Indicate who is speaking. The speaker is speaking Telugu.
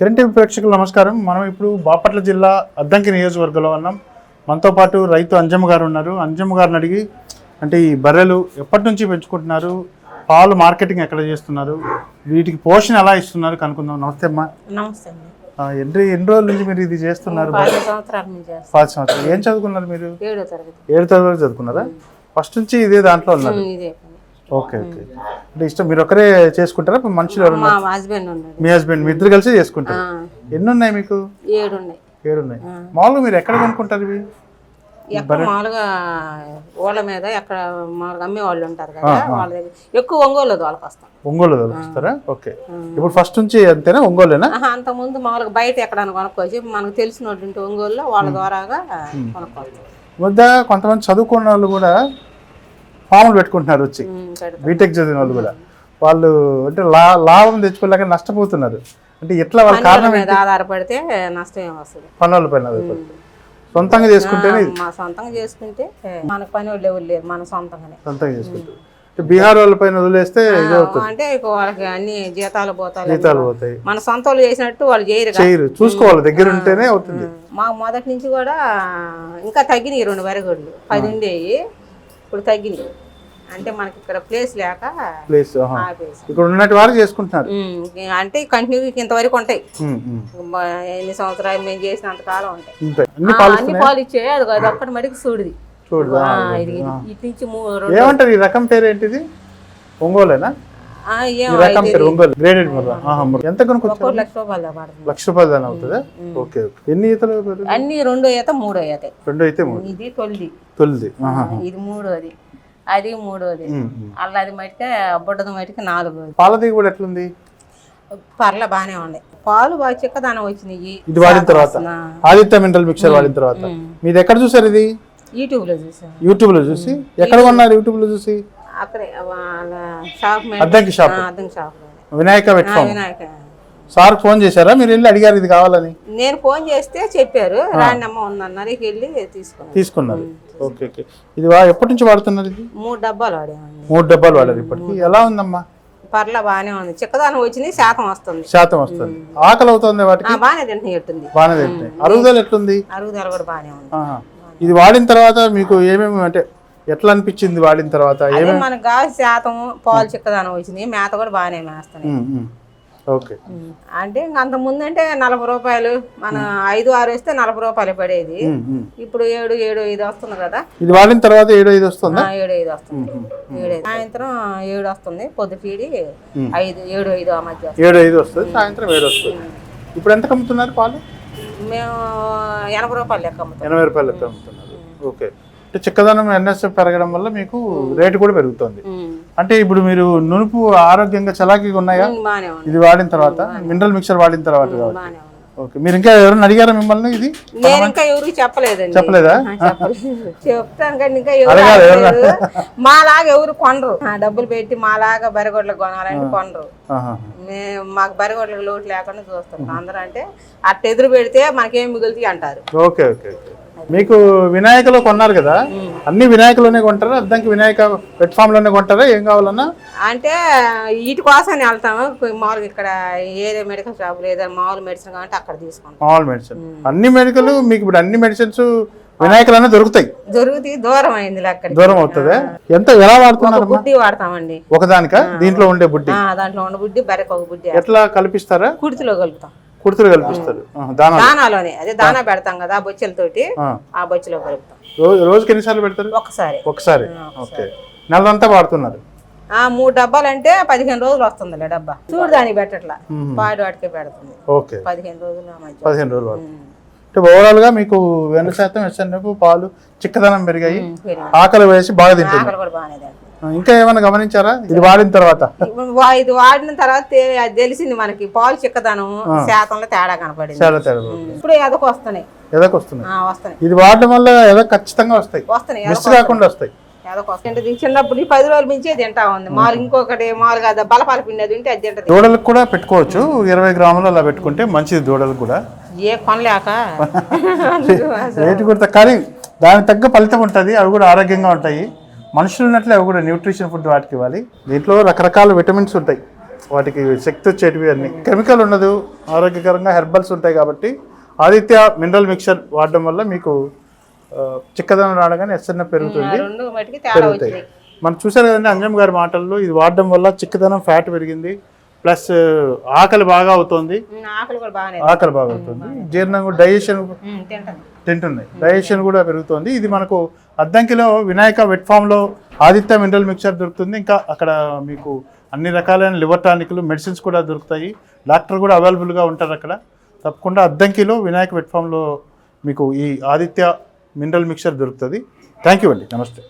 Speaker 1: కిరణ్ టీవీ ప్రేక్షకులు నమస్కారం. మనం ఇప్పుడు బాపట్ల జిల్లా అద్దంకి నియోజకవర్గంలో ఉన్నాం. మనతో పాటు రైతు అంజమ్మ గారు ఉన్నారు. అంజమ్మ గారిని అడిగి అంటే ఈ బర్రెలు ఎప్పటి నుంచి పెంచుకుంటున్నారు? పాలు మార్కెటింగ్ ఎక్కడ చేస్తున్నారు? వీటికి పోషణ ఎలా ఇస్తున్నారు? కనుక్కుందాం. నమస్తే అమ్మా.
Speaker 2: నమస్తే
Speaker 1: ఎన్ని ఎన్ని రోజుల నుంచి మీరు ఇది చేస్తున్నారు?
Speaker 2: పది సంవత్సరాల
Speaker 1: ఏం చదువుకున్నారు మీరు?
Speaker 2: ఏడో తరగతి.
Speaker 1: చదువుకున్నారా? ఫస్ట్ నుంచి ఇదే దాంట్లో ఉన్నారు. Okay okay. అంటే ఇష్టం మీరు ఒకరే చేసుకుంటారా? మనుషులు ఎవరు
Speaker 2: మా హస్బెండ్ ఉన్నాడు.
Speaker 1: మీ హస్బెండ్ మీ ఇద్దరు కలిసి చేసుకుంటారు? ఎన్ని ఉన్నాయి మీకు?
Speaker 2: ఏడు ఉన్నాయి
Speaker 1: ఏడు ఉన్నాయి మామూలుగా మీరు ఎక్కడ కొనుక్కుంటారు ఇవి?
Speaker 2: ఎక్కడ మామూలుగా ఓళ్ళ మీద ఎక్కడ మామూలుగా అమ్మే వాళ్ళు ఉంటారు కదా వాళ్ళ దగ్గర. ఎక్కువ ఒంగోలు వాళ్ళకి వస్తాం.
Speaker 1: ఒంగోలు తొలగిస్తారా ఓకే. ఇప్పుడు ఫస్ట్ నుంచి అంతేనా? ఒంగోలేనా?
Speaker 2: ఆహా, అంతకుముందు మామూలుగా బయట ఎక్కడైనా కొనుక్కోవచ్చు. మనకు తెలిసిన వాళ్ళు ఉంటే ఒంగోలులో వాళ్ళ ద్వారాగా కొనుక్కోవచ్చు.
Speaker 1: కొంతమంది చదువుకున్న వాళ్ళు కూడా ఫాములు పెట్టుకుంటున్నారు వచ్చి. బీటెక్ చదివిన వాళ్ళు కూడా. వాళ్ళు అంటే లా లాభం తెచ్చుకోలేక నష్టపోతున్నారు. అంటే ఎట్లా వాళ్ళ కారణం
Speaker 2: ఆధారపడితే నష్టం ఏం వస్తుంది.
Speaker 1: పనుల పైన. సొంతంగా
Speaker 2: మా సొంతంగా చేసుకుంటే మనకు పని వాళ్ళు ఎవరు లేరు మన సొంతంగానే.
Speaker 1: సొంతంగా చేసుకుంటారు అంటే బీహార్ వాళ్ళ పైన వదిలేస్తే
Speaker 2: అంటే వాళ్ళకి అన్ని జీతాలు పోతాలు.
Speaker 1: జీతాలు పోతాయి.
Speaker 2: మన సొంత వాళ్ళు చేసినట్టు వాళ్ళు చేయరు.
Speaker 1: చేయరు. చూసుకోవాలి. దగ్గర ఉంటేనే అవుతుంది.
Speaker 2: మా మొదటి నుంచి కూడా ఇంకా తగ్గినాయి రెండు వరగొడ్లు. పది ఉండేవి ఇప్పుడు తగ్గినాయి అంటే మనకి ఇక్కడ ప్లేస్ లేక
Speaker 1: ప్లేస్ ఇక్కడ ఉన్నట్టు వారు చేసుకుంటున్నారు.
Speaker 2: అంటే కంటిన్యూ ఇంతవరకు ఉంటాయి. ఎన్ని సంవత్సరాలు మేము చేసినంత కాలం ఉంటాయి.
Speaker 1: అన్ని పాలు
Speaker 2: ఇచ్చాయి అది ఒక్కటి మటుకు సూడిది.
Speaker 1: చూడు
Speaker 2: ఇది ఇటు నుంచి
Speaker 1: ఏమంటారు ఈ రకం పేరు ఏంటిది? ఒంగోలేనా? రకం గ్రేడెడ్. ఎంత
Speaker 2: లక్ష రూపాయలు
Speaker 1: లక్ష రూపాయలు దాని అవుతుందా? Okay okay. ఎన్ని ఈతలు పేరు
Speaker 2: అన్ని రెండో ఈత మూడో ఈత.
Speaker 1: రెండు అయితే
Speaker 2: ఇది తొలిది.
Speaker 1: తొలిది. ఆహా.
Speaker 2: ఇది మూడోది. అది మూడోది. అల్లది మట్టికే బుడ్డది మట్టికి నాలుగోది.
Speaker 1: పాల దిగుబడి ఎట్లుంది?
Speaker 2: పర్ల బాగానే ఉన్నాయి పాలు బాగా చిక్కదనం వచ్చినాయి.
Speaker 1: ఇది వాడిన తర్వాత. ఆదిత్య మినరల్ మిక్చర్ వాడిన తర్వాత. మీది ఎక్కడ చూసారు ఇది?
Speaker 2: యూట్యూబ్లో చూసాను.
Speaker 1: యూట్యూబ్లో చూసి ఎక్కడ కొన్నారు యూట్యూబ్లో చూసి?
Speaker 2: అక్కడే వాళ్ళ shop
Speaker 1: Addanki shop. Vinayaka vet farm.
Speaker 2: Vinayaka.
Speaker 1: Sir phone చేశారా? మీరు వెళ్ళి అడిగారు ఇది కావాలని.
Speaker 2: నేను ఫోన్ చేస్తే చెప్పారు. రాండి అమ్మ ఉందన్నారు. ఇక వెళ్ళి
Speaker 1: తీసుకున్నారు. Okay okay. ఇది ఎప్పటి నుంచి వాడుతున్నారు ఇది?
Speaker 2: మూడు డబ్బాలు వాడామండి
Speaker 1: మూడు డబ్బాలు వాడారు ఇప్పటికి. ఎలా ఉందమ్మా?
Speaker 2: పర్ల బాగానే ఉంది. చిక్కదనం వచ్చినాయి శాతం వస్తుంది.
Speaker 1: శాతం వస్తుంది. ఆకలి అవుతుంది వాటికి?
Speaker 2: బాగానే తింటున్నట్టుంది
Speaker 1: బాగానే తింటాయి అరుగుదల ఎట్లుంది?
Speaker 2: అరుగుదల కూడా బాగానే ఉంది.
Speaker 1: ఇది వాడిన తర్వాత మీకు ఏమేమి అంటే ఎట్లా అనిపించింది వాడిన తర్వాత?
Speaker 2: మనకు గాలి శాతం పాలు చిక్కదనం వచ్చింది. మేత కూడా బాగానే
Speaker 1: ఉమ్. ఓకే.
Speaker 2: అంటే ఇంక అంత ముందు అంటే నలభై రూపాయలు మన ఐదు ఆరు వేస్తే నలభై రూపాయలు పడేది. ఇప్పుడు ఏడు ఏడు ఐదు వస్తుంది కదా.
Speaker 1: ఇది వాడిన తర్వాత ఏడు ఐదు వస్తుందా?
Speaker 2: ఏడు ఐదు వస్తుంది. ఏడు సాయంత్రం ఏడు వస్తుంది. పొద్దు పీడి ఐదు ఏడు ఐదు ఆ మధ్య.
Speaker 1: ఏడు ఐదు వస్తుంది. సాయంత్రం ఏడు వస్తుంది. ఇప్పుడు ఎంత అమ్ముతున్నారు పాలు?
Speaker 2: మేము ఎనభై రూపాయలు లెక్క అమ్ముతాం
Speaker 1: ఎనభై రూపాయలు లెక్క అమ్ముతున్నారు ఓకే. అంటే చిక్కదనం ఎన్ఎస్ఎఫ్ పెరగడం వల్ల మీకు రేటు కూడా పెరుగుతుంది. అంటే ఇప్పుడు మీరు నునుపు ఆరోగ్యంగా చలాకీగా ఉన్నాయా? ఇది వాడిన తర్వాత మినరల్ మిక్చర్ వాడిన తర్వాత కాబట్టి. ఓకే. మీరు ఇంకా ఎవరైనా అడిగారా మిమ్మల్ని ఇది?
Speaker 2: నేను ఇంకా ఎవరికి చెప్పలేదండి.
Speaker 1: చెప్పలేదా?
Speaker 2: చెప్తాను కానీ ఇంకా ఎవరు. మాలాగా ఎవరు కొనరు. డబ్బులు పెట్టి మాలాగా బరిగొడ్లకు కొనాలంటే కొనరు. మేము మాకు బరిగొడ్లకు లోటు లేకుండా చూస్తాం అందరూ అంటే అట్ట ఎదురు పెడితే మనకేం మిగులుతాయి అంటారు.
Speaker 1: Okay okay. మీకు వినాయకలో కొన్నారు కదా అన్ని వినాయకలోనే కొంటారా? అద్దంకి వినాయక ప్లాట్ఫామ్లోనే కొంటారా? ఏం కావాలన్నా?
Speaker 2: అంటే వీటి కోసం వెళ్తాము. మామూలుగా ఇక్కడ ఏదే మెడికల్ షాప్ లేదా మామూలు మెడిసిన్ కాబట్టి అక్కడ తీసుకుంటాం.
Speaker 1: మామూలు మెడిసిన్. అన్ని మెడికల్ మీకు ఇప్పుడు అన్ని మెడిసిన్స్ వినాయకులనే దొరుకుతాయి.
Speaker 2: దొరుకుతాయి. దూరం అయింది అక్కడికి.
Speaker 1: దూరం అవుతుందా? ఎంత ఎలా వాడుతున్నారు
Speaker 2: బుడ్డి వాడతామండి.
Speaker 1: ఒకదానిక? దీంట్లో ఉండే బుడ్డి?
Speaker 2: దాంట్లో ఉన్న బుడ్డి బర్రెకు ఒక బుడ్డి
Speaker 1: ఎట్లా కల్పిస్తారా?
Speaker 2: కుడితిలో కలుపుతాం.
Speaker 1: కుర్తులు కల్పిస్తారు.
Speaker 2: దానాలోనే అదే. దానా పెడతాం కదా ఆ బొచ్చెలతోటి.
Speaker 1: ఆ.
Speaker 2: బొచ్చెలో కలుపుతాం.
Speaker 1: రోజు రోజుకి ఎన్నిసార్లు పెడతారు?
Speaker 2: ఒక్కసారి
Speaker 1: ఒకసారి. ఓకే. నెలంతా వాడుతున్నారు.
Speaker 2: ఆ మూడు డబ్బాలు అంటే పదిహేను రోజులు వస్తుందిలే డబ్బా. చూడు దానికి పెట్టట్లా. పాడి వాటికే పెడుతుంది.
Speaker 1: ఓకే.
Speaker 2: పదిహేను రోజుల
Speaker 1: పదిహేను రోజులు అంటే ఓవరాల్గా మీకు వెన్న శాతం ఎస్ఎన్ఎఫ్ పాలు చిక్కదనం పెరిగాయి. ఆకలి వేసి బాగా తింటుంది
Speaker 2: ఆకలి కూడా బాగానే
Speaker 1: ఇంకా ఏమైనా గమనించారా? ఇది వాడిన తర్వాత.
Speaker 2: ఇది వాడిన తర్వాత తెలిసింది మనకి పాలు చిక్కదనం శాతంలో తేడా కనపడింది.
Speaker 1: చాలా తేడా
Speaker 2: ఇప్పుడు ఎదకు వస్తున్నాయి.
Speaker 1: ఎదకు వస్తున్నాయి. ఇది వాడడం వల్ల ఎద ఖచ్చితంగా వస్తాయి.
Speaker 2: వస్తున్నాయి
Speaker 1: మిస్ కాకుండా వస్తాయి.
Speaker 2: ఎదకు వస్తాయి అంటే ఇది చిన్నప్పుడు ఈ పది రోజుల మించే తింటా ఉంది. మాలు ఇంకొకటి మామూలుగా అది బలపాల పిండి అది ఉంటే అది తింటది.
Speaker 1: దూడలకు కూడా పెట్టుకోవచ్చు. ఇరవై గ్రాములు అలా పెట్టుకుంటే మంచిది దూడలకు కూడా.
Speaker 2: ఏ కొనలేక?
Speaker 1: రేటు కూడా. కానీ దానికి తగ్గ ఫలితం ఉంటుంది. అవి కూడా ఆరోగ్యంగా ఉంటాయి. మనుషులు ఉన్నట్లే అవి కూడా న్యూట్రిషన్ ఫుడ్ వాటికి ఇవ్వాలి. దీంట్లో రకరకాల విటమిన్స్ ఉంటాయి. వాటికి శక్తి వచ్చేటివి అన్ని. కెమికల్ ఉండదు. ఆరోగ్యకరంగా హెర్బల్స్ ఉంటాయి కాబట్టి ఆదిత్య మినరల్ మిక్చర్ వాడడం వల్ల మీకు చిక్కదనం రావడం ఎస్ఎన్ఎఫ్ పెరుగుతుంది.
Speaker 2: వచ్చినాయి
Speaker 1: మనం చూసారు కదండి అంజమ్ గారి మాటల్లో ఇది వాడడం వల్ల చిక్కదనం ఫ్యాట్ పెరిగింది. ప్లస్ ఆకలి బాగా అవుతుంది.
Speaker 2: ఆకలి కూడా
Speaker 1: బాగా అవుతుంది. జీర్ణం డైజెషన్
Speaker 2: ఉమ్, తింటాను
Speaker 1: తింటున్నాయి డైజెషన్ కూడా పెరుగుతుంది. ఇది మనకు అద్దంకిలో వినాయక వెట్ ఫామ్లో ఆదిత్య మినరల్ మిక్చర్ దొరుకుతుంది. ఇంకా అక్కడ మీకు అన్ని రకాలైన లివర్ టానిక్లు మెడిసిన్స్ కూడా దొరుకుతాయి. డాక్టర్ కూడా అవైలబుల్గా ఉంటారు అక్కడ. తప్పకుండా అద్దంకిలో వినాయక వెట్ ఫామ్లో మీకు ఈ ఆదిత్య మినరల్ మిక్చర్ దొరుకుతుంది. థ్యాంక్ యూ అండి. నమస్తే.